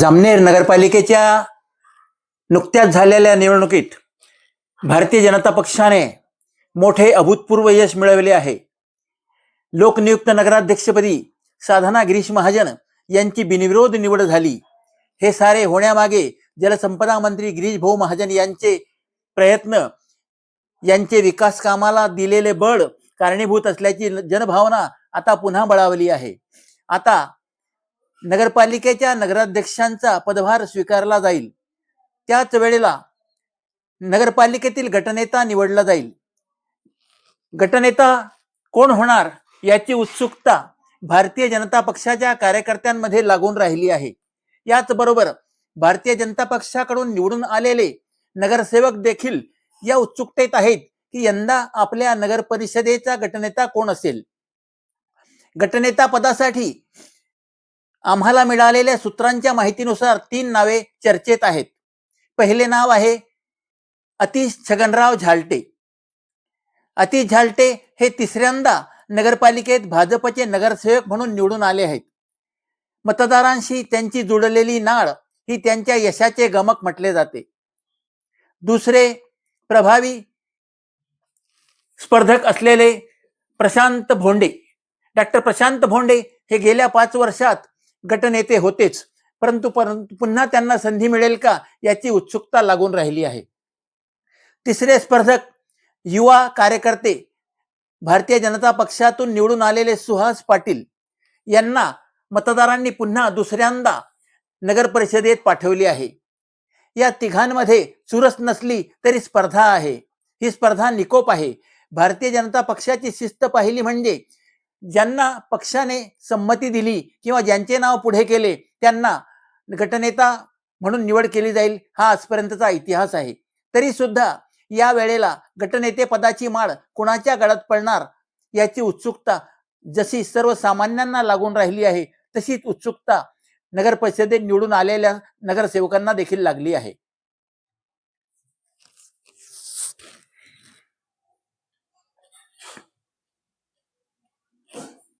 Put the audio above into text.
जामनेर नगरपालिकेच्या नुकत्याच झालेल्या निवडणुकीत भारतीय जनता पक्षाने मोठे अभूतपूर्व यश मिळवले आहे. लोकनियुक्त नगराध्यक्षपदी साधना गिरीश महाजन यांची बिनविरोध निवड झाली. हे सारे होण्यामागे जलसंपदा मंत्री गिरीश भाऊ महाजन यांचे प्रयत्न यांचे विकास कामाला दिलेले बळ कारणीभूत असल्याची जनभावना आता पुन्हा बळावली आहे. आता नगरपालिकेच्या नगराध्यक्षांचा पदभार स्वीकारला जाईल. त्याच वेळेला नगरपालिकेतील गटनेता निवडला जाईल. गटनेता कोण होणार याची उत्सुकता भारतीय जनता पक्षाच्या कार्यकर्त्यांमध्ये लागून राहिली आहे. याच बरोबर भारतीय जनता पक्षाकडून निवडून आलेले नगरसेवक देखील या उत्सुकतेत आहेत की यंदा आपल्या नगर परिषदेचा गटनेता कोण असेल? गटनेता पदासाठी आम्हाला मिळालेल्या सूत्रांच्या माहितीनुसार तीन नावे चर्चेत आहेत. पहिले नाव आहे अतिश छगनराव झालटे. अतिश झालटे हे तिसऱ्यांदा नगरपालिकेत भाजपचे नगरसेवक म्हणून निवडून आले आहेत. मतदारांशी त्यांची जुळलेली नाळ ही त्यांच्या यशाचे गमक म्हटले जाते. दुसरे प्रभावी स्पर्धक असलेले प्रशांत भोंडे. डॉक्टर प्रशांत भोंडे हे गेल्या पाच वर्षात गटनेते होतेच. परंतु परंतु पुन्हा त्यांना संधी मिळेल का याची उत्सुकता लागून राहिली आहे. तिसरे स्पर्धक युवा कार्यकर्ते भारतीय जनता पक्षातून निवडून आलेले सुहास पाटील यांना मतदारांनी पुन्हा दुसऱ्यांदा नगर परिषदेत पाठवली आहे. या तिघांमध्ये चुरस नसली तरी स्पर्धा आहे. ही स्पर्धा निकोप आहे. भारतीय जनता पक्षाची शिस्त पाहिली म्हणजे ज्यांना पक्षाने संमती दिली किंवा ज्यांचे नाव पुढे केले त्यांना गटनेता म्हणून निवड केली जाईल हा आजपर्यंतचा इतिहास आहे. तरी सुद्धा या वेळेला गटनेते पदाची माळ कुणाच्या गळात पडणार याची उत्सुकता जशी सर्वसामान्यांना लागून राहिली आहे तशीच उत्सुकता नगर परिषदेत निवडून आलेल्या नगरसेवकांना देखील लागली आहे.